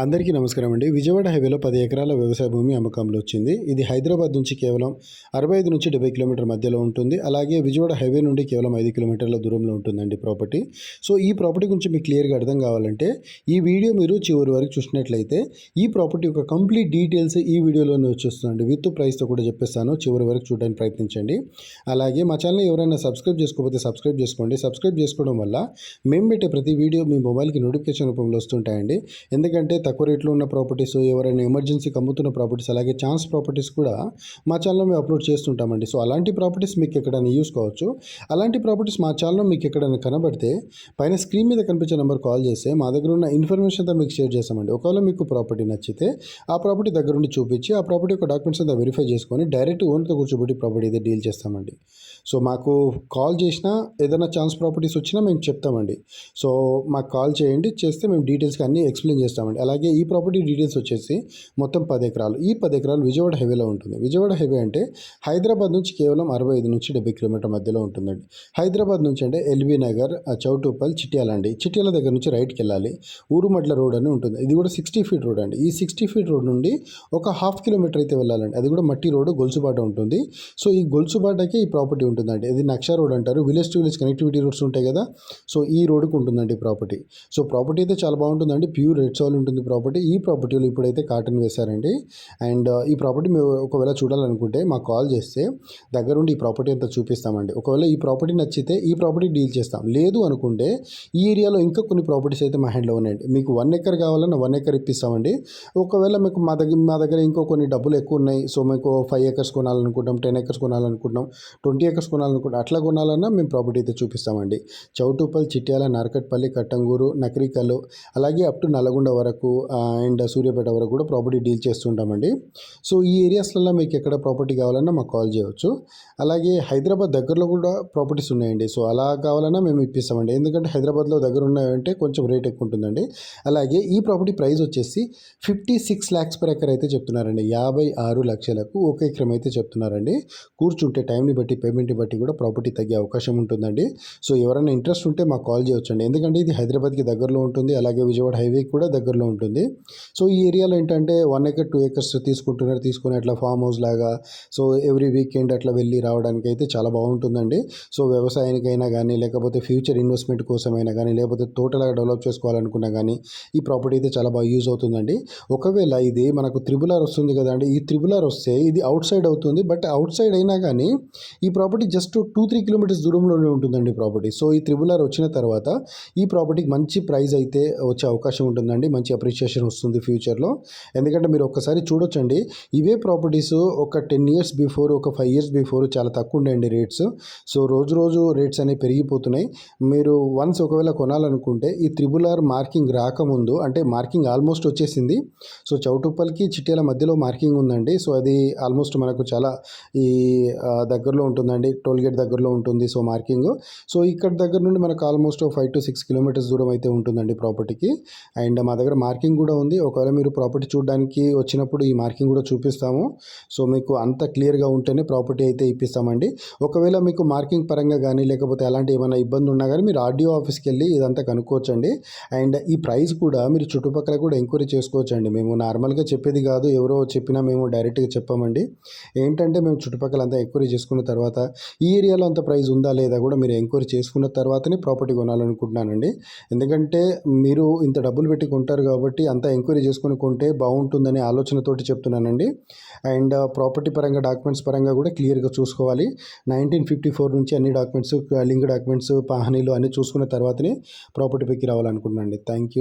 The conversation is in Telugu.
అందరికీ నమస్కారం అండి. విజయవాడ హైవేలో పది ఎకరాల వ్యవసాయ భూమి అమ్మకంలో వచ్చింది. ఇది హైదరాబాద్ నుంచి కేవలం అరవై ఐదు నుంచి డెబ్బై కిలోమీటర్ మధ్యలో ఉంటుంది. అలాగే విజయవాడ హైవే నుండి కేవలం ఐదు కిలోమీటర్ల దూరంలో ఉంటుందండి ప్రాపర్టీ. సో ఈ ప్రాపర్టీ గురించి మీకు క్లియర్గా అర్థం కావాలంటే ఈ వీడియో మీరు చివరి వరకు చూసినట్లయితే ఈ ప్రాపర్టీ యొక్క కంప్లీట్ డీటెయిల్స్ ఈ వీడియోలోనే వచ్చేస్తుందండి. విత్ ప్రైస్తో కూడా చెప్పేస్తాను. చివరి వరకు చూడడానికి ప్రయత్నించండి. అలాగే మా ఛానల్ ఎవరైనా సబ్స్క్రైబ్ చేసుకోకపోతే సబ్స్క్రైబ్ చేసుకోండి. సబ్స్క్రైబ్ చేసుకోవడం వల్ల మేము పెట్టే ప్రతి వీడియో మీ మొబైల్కి నోటిఫికేషన్ రూపంలో వస్తుంటాయండి. ఎందుకంటే తక్కువ రేట్లో ఉన్న ప్రాపర్టీస్ ఎవరైనా ఎమర్జెన్సీకి అమ్ముతున్న ప్రాపర్టీస్ అలాగే ఛాన్స్ ప్రాపర్టీస్ కూడా మా ఛానల్లో మేము అప్లోడ్ చేస్తుంటామండి. సో అలాంటి ప్రాపర్టీస్ మీకు ఎక్కడైనా యూస్ కావచ్చు. అలాంటి ప్రాపర్టీస్ మా ఛానల్లో మీకు ఎక్కడైనా కనబడితే పైన స్క్రీన్ మీద కనిపించే నెంబర్ కాల్ చేస్తే మా దగ్గర ఉన్న ఇన్ఫర్మేషన్ అంతా మీకు షేర్ చేస్తామండి. ఒకవేళ మీకు ప్రాపర్టీ నచ్చితే ఆ ప్రాపర్టీ దగ్గర నుండి చూపించి ఆ ప్రాపర్టీ యొక్క డాక్యుమెంట్స్ అంతా వెరిఫై చేసుకొని డైరెక్ట్ ఓన్తో కూర్చోబెట్టి ప్రాపర్టీ అయితే డీల్ చేస్తామండి. సో మాకు కాల్ చేసినా ఏదైనా ఛాన్స్ ప్రాపర్టీస్ వచ్చినా మేము చెప్తామండి. సో మాకు కాల్ చేయండి చేస్తే మేము డీటెయిల్స్కి అన్నీ ఎక్స్ప్లెయిన్ చేస్తామండి. అలా అలాగే ఈ ప్రాపర్టీ డీటెయిల్స్ వచ్చేసి మొత్తం పది ఎకరాలు. ఈ పది ఎకరాలు విజయవాడ హైవేలో ఉంటుంది. విజయవాడ హైవే అంటే హైదరాబాద్ నుంచి కేవలం అరవై ఐదు నుంచి డెబ్బై కిలోమీటర్ మధ్యలో ఉంటుందండి. హైదరాబాద్ నుంచి అంటే ఎల్బీ నగర్ ఆ చిట్యాల అండి చిట్యాల దగ్గర నుంచి రైట్కి వెళ్ళాలి. ఊరుమడ్ల రోడ్ అని ఉంటుంది. ఇది కూడా సిక్స్టీ ఫీట్ రోడ్ అండి. ఈ సిక్స్టీ ఫీట్ రోడ్ నుండి ఒక హాఫ్ కిలోమీటర్ అయితే వెళ్ళాలండి. అది కూడా మట్టి రోడ్డు గొలుసుబాట ఉంటుంది. సో ఈ గొలుసుబాటకి ఈ ప్రాపర్టీ ఉంటుందండి. ఇది నక్షా రోడ్ అంటారు. Village to village connectivity roads ఉంటాయి కదా. సో ఈ రోడ్డుకు ఉంటుందండి ప్రాపర్టీ. సో ప్రాపర్టీ అయితే చాలా బాగుంటుందండి. ప్యూర్ రెడ్ సాయిల్ ఉంటుంది. ప్రాపర్టీ ఈ ప్రాపర్టీలో ఇప్పుడైతే కాటన్ వేశారండి. అండ్ uh, ఈ ప్రాపర్టీ మేము ఒకవేళ చూడాలనుకుంటే మాకు కాల్ చేస్తే దగ్గరుండి ఈ ప్రాపర్టీ అంతా చూపిస్తామండి. ఒకవేళ ఈ ప్రాపర్టీ నచ్చితే ఈ ప్రాపర్టీ డీల్ చేస్తాం. లేదు అనుకుంటే ఈ ఏరియాలో ఇంకా కొన్ని ప్రాపర్టీస్ అయితే మా హ్యాండ్లో ఉన్నాయండి. మీకు వన్ ఎకర్ కావాలన్నా వన్ ఎకర్ ఇప్పిస్తామండి. ఒకవేళ మీకు మా దగ్గర మా దగ్గర ఇంకో కొన్ని డబ్బులు ఎక్కువ ఉన్నాయి. సో మీకు ఫైవ్ ఎకర్స్ కొనాలనుకుంటాం టెన్ ఎకర్స్ కొనాలనుకుంటాం ట్వంటీ ఎకర్స్ కొనాలనుకుంటాం అట్లా కొనాలన్నా మేము ప్రాపర్టీ అయితే చూపిస్తామండి. చౌటుపల్ చిట్యాల నార్కట్పల్లి కట్టంగూరు నకరికల్లు అలాగే అప్ టు నల్గొండ వరకు అండ్ సూర్యాపేట వరకు కూడా ప్రాపర్టీ డీల్ చేస్తుంటామండి. సో ఈ ఏరియాస్లలో మీకు ఎక్కడ ప్రాపర్టీ కావాలన్నా మాకు కాల్ చేయవచ్చు. అలాగే హైదరాబాద్ దగ్గరలో కూడా ప్రాపర్టీస్ ఉన్నాయండి. సో అలా కావాలన్నా మేము ఇప్పిస్తామండి. ఎందుకంటే హైదరాబాద్లో దగ్గర ఉన్నాయంటే కొంచెం రేట్ ఎక్కువ ఉంటుందండి. అలాగే ఈ ప్రాపర్టీ ప్రైస్ వచ్చేసి fifty six lakhs per acre అయితే చెప్తున్నారండి. యాభై ఆరు లక్షలకు ఒక ఎకరం అయితే చెప్తున్నారండి. కూర్చుంటే టైంని బట్టి పేమెంట్ని బట్టి కూడా ప్రాపర్టీ తగ్గే అవకాశం ఉంటుందండి. సో ఎవరైనా ఇంట్రెస్ట్ ఉంటే మాకు కాల్ చేయొచ్చండి ఎందుకంటే ఇది హైదరాబాద్కి దగ్గరలో ఉంటుంది. అలాగే విజయవాడ హైవేకి కూడా దగ్గరలో ఉంటుంది. ఉంటుంది. సో ఈ ఏరియాలో ఏంటంటే వన్ ఎకర్ టూ ఎకర్స్ తీసుకుంటున్నారు. తీసుకుని అట్లా ఫామ్ హౌస్ లాగా సో ఎవ్రీ వీకెండ్ అట్లా వెళ్ళి రావడానికి అయితే చాలా బాగుంటుందండి. సో వ్యవసాయానికైనా కానీ లేకపోతే ఫ్యూచర్ ఇన్వెస్ట్మెంట్ కోసమైనా కానీ లేకపోతే తోటలాగా డెవలప్ చేసుకోవాలనుకున్నా కానీ ఈ ప్రాపర్టీ అయితే చాలా బాగా యూజ్ అవుతుందండి. ఒకవేళ ఇది మనకు త్రిబులార్ వస్తుంది కదండి ఈ త్రిబులార్ వస్తే ఇది అవుట్ సైడ్ అవుతుంది. బట్ అవుట్ సైడ్ అయినా కానీ ఈ property just two three kilometres దూరంలోనే ఉంటుందండి ప్రాపర్టీ. సో ఈ త్రిబులార్ వచ్చిన తర్వాత ఈ ప్రాపర్టీకి మంచి ప్రైస్ అయితే వచ్చే అవకాశం ఉంటుందండి. మంచి అప్రిషియేషన్ వస్తుంది ఫ్యూచర్లో ఎందుకంటే మీరు ఒక్కసారి చూడొచ్చండి ఇవే ప్రాపర్టీస్ ఒక టెన్ ఇయర్స్ బిఫోర్ ఒక ఫైవ్ ఇయర్స్ బిఫోర్ చాలా తక్కువ ఉండేయండి రేట్స్ సో రోజు రోజు రేట్స్ అనేవి పెరిగిపోతున్నాయి. మీరు వన్స్ ఒకవేళ కొనాలనుకుంటే ఈ త్రిబుల్ ఆర్ మార్కింగ్ రాకముందు అంటే మార్కింగ్ ఆల్మోస్ట్ వచ్చేసింది. సో చౌటుప్పల్కి చిట్యాల మధ్యలో మార్కింగ్ ఉందండి. సో అది ఆల్మోస్ట్ మనకు చాలా ఈ దగ్గరలో ఉంటుందండి. టోల్గేట్ దగ్గరలో ఉంటుంది సో మార్కింగ్ సో ఇక్కడ దగ్గర నుండి మనకు almost five to six kilometres దూరం అయితే ఉంటుందండి ప్రాపర్టీకి అండ్ మా దగ్గర మార్కింగ్ మార్కింగ్ కూడా ఉంది. ఒకవేళ మీరు ప్రాపర్టీ చూడడానికి వచ్చినప్పుడు ఈ మార్కింగ్ కూడా చూపిస్తాము. సో మీకు అంత క్లియర్గా ఉంటేనే ప్రాపర్టీ అయితే ఇప్పిస్తామండి. ఒకవేళ మీకు మార్కింగ్ పరంగా కానీ లేకపోతే అలాంటి ఏమైనా ఇబ్బంది ఉన్నా కానీ మీరు ఆర్డీఓ ఆఫీస్కి వెళ్ళి ఇదంతా కనుక్కోవచ్చండి. అండ్ ఈ ప్రైస్ కూడా మీరు చుట్టుపక్కల కూడా ఎంక్వైరీ చేసుకోవచ్చండి. మేము నార్మల్గా చెప్పేది కాదు. ఎవరో చెప్పినా మేము డైరెక్ట్గా చెప్పామండి. ఏంటంటే మేము చుట్టుపక్కల అంతా ఎంక్వైరీ చేసుకున్న తర్వాత ఈ ఏరియాలో అంత ప్రైస్ ఉందా లేదా కూడా మీరు ఎంక్వైరీ చేసుకున్న తర్వాతనే ప్రాపర్టీ కొనాలనుకుంటున్నానండి. ఎందుకంటే మీరు ఇంత డబ్బులు పెట్టి కొంటారు కాబట్టి కాబట్టి అంతా ఎంక్వైరీ చేసుకుని కొంటే బాగుంటుందనే ఆలోచనతోటి చెప్తున్నానండి. అండ్ ప్రాపర్టీ పరంగా డాక్యుమెంట్స్ పరంగా కూడా క్లియర్గా చూసుకోవాలి. నైన్టీన్ ఫిఫ్టీ ఫోర్ నుంచి అన్ని డాక్యుమెంట్స్ లింక్ డాక్యుమెంట్స్ పాహనీలు అన్నీ చూసుకున్న తర్వాతనే ప్రాపర్టీ పైకి రావాలనుకుంటున్నాను అండి థ్యాంక్ యూ.